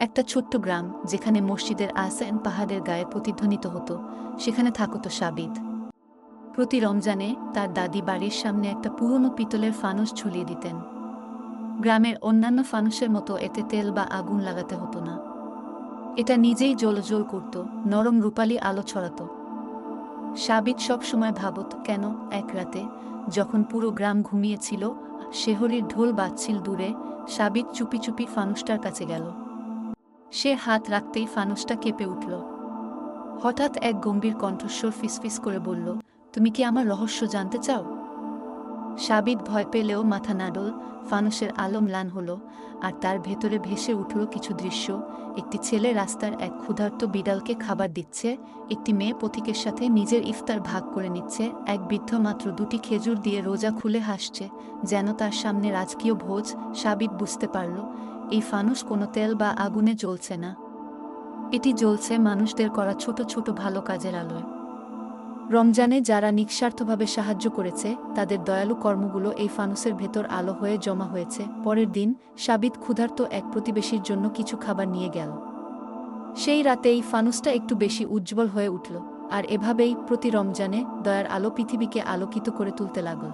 একটা ছোট্ট গ্রাম যেখানে মসজিদের আসান পাহাড়ের গায়ে প্রতিধ্বনিত হতো, সেখানে থাকত সাবিদ প্রতি রমজানে তার দাদি বাড়ির সামনে একটা পুরনো পিতলের ফানুস ঝুলিয়ে দিতেন। গ্রামের অন্যান্য ফানুসের মতো এতে তেল বা আগুন লাগাতে হতো না। এটা নিজেই জ্বলজ্বল করত, নরম রূপালি আলো ছড়াত। সাবিত সবসময় ভাবত, কেন এক রাতে যখন পুরো গ্রাম ঘুমিয়েছিল, শেহরির ঢোল বাজছিল দূরে সাবিত চুপি চুপি ফানুসটার কাছে গেল। সে হাত রাখতেই ফানুসটা কেঁপে উঠল। হঠাৎ এক গম্ভীর কণ্ঠস্বর ফিসফিস করে বলল, তুমি কি আমার রহস্য জানতে চাও? সাবিত ভয় পেলেও মাথা নাড়ল, ফানুসের আলো ম্লান হলো, আর তার ভেতরে ভেসে উঠল কিছু দৃশ্য। একটি ছেলে রাস্তার এক ক্ষুধার্ত বিড়ালকে খাবার দিচ্ছে, একটি মেয়ে পথিকের সাথে নিজের ইফতার ভাগ করে নিচ্ছে, এক বৃদ্ধ মাত্র দুটি খেজুর দিয়ে রোজা খুলে হাসছে, যেন তার সামনে রাজকীয় ভোজ, সাবিত বুঝতে পারল। এই ফানুস কোনো তেল বা আগুনে জ্বলছে না। এটি জ্বলছে মানুষদের করা ছোট ছোট ভালো কাজের আলোয়। রমজানে যারা নিঃস্বার্থভাবে সাহায্য করেছে, তাদের দয়ালু কর্মগুলো এই ফানুসের ভেতর আলো হয়ে জমা হয়েছে। পরের দিন, সাবিত ক্ষুধার্ত এক প্রতিবেশীর জন্য কিছু খাবার নিয়ে গেল। সেই রাতেই ফানুসটা একটু বেশি উজ্জ্বল হয়ে উঠল, আর এভাবেই প্রতি রমজানে দয়ার আলো পৃথিবীকে আলোকিত করে তুলতে লাগল।